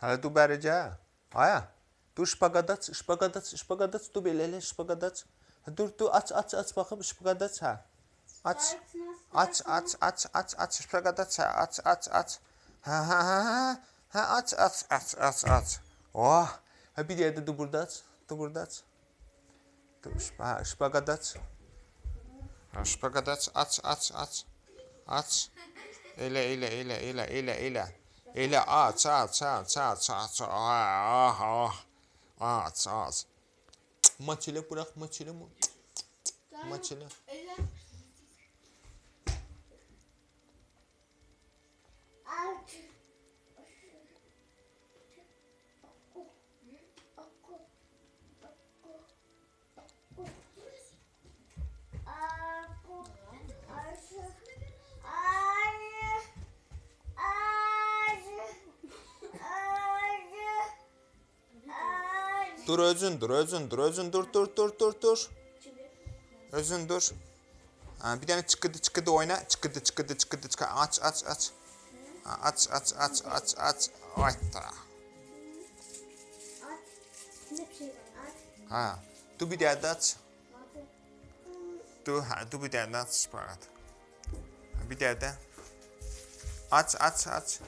Hələ du bərəcə. Aya. Dur şpaqadaç, şpaqadaç, şpaqadaç, du belə elə şpaqadaç. Ha, Dur, dur, aç, aç, aç baxım şpaqadaç hə. Aç. Aç, aç, aç, aç, aç, şpaqadaç hə, aç, aç, aç. Hə, hə, hə, hə. Hə, aç, aç, aç, aç, aç. Oh. Ha bir yerde dur burada aç. Dur burada aç. Ha, şpaqadaç. Ha, şpaqadaç, aç, aç, aç. Aç. Elə, elə, elə, elə, elə, elə. Elə aç, aç, aç, aç, aç. Ah, ah. Aç, aç. Maç elə bırak, maç elə. Maç Dur özün dur, özün dur, özün dur, dur, dur, dur, dur. Özün dur. Ha, bir tane çıkıdı çıkıdı oyna. Çıkıdı çıkıdı çıkıdı çıkıdı. Aç aç aç. Ha, aç aç aç aç aç. Ay da. Ha. Dur bir daha da aç. Dur ha dur bir daha da aç. Ha, Bir daha da. Aç aç aç.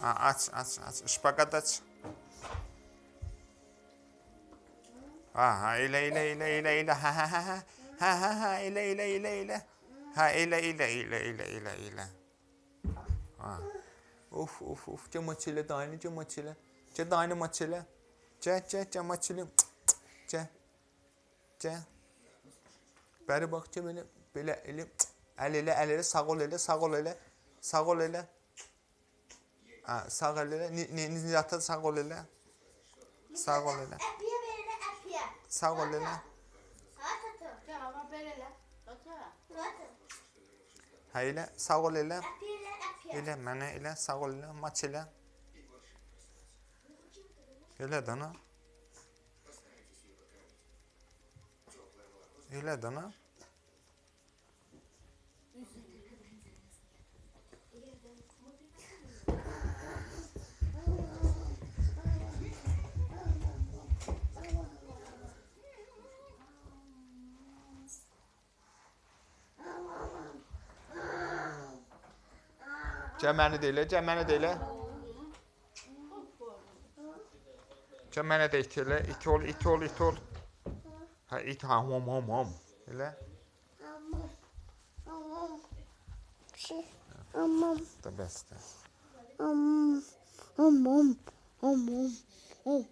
Ha, aç aç aç. Şpagat aç. Ha ha ile ile ile ile ile ha ha ha ha. Ha ha ha ile ile ile ile ha ile ile ile ile ile ile ha. Uf uf uf. Ce maç ile aynı ce maç ile ce de aynı maç ile ce ce ce maç ile ce ce Beri bak ce böyle böyle eli el ile el ile sağ ol ile sağ ol ile sağ ol ile ha sağ el ile ni ni ni sağ ol ile sağ ol ile sağ ol ile Gel ama bereler. Bata. ha ile sağ ol ile Elə mənə elə sağ ol elə maç elə. Elə dana. Elə dana. Cəməni də elə, cəməni də elə. Cəməni də it elə, it ol, it ol, it ol. Ha, it ha, hom, hom, hom. Elə. Aman, Da bəsdir. aman, aman, aman, aman.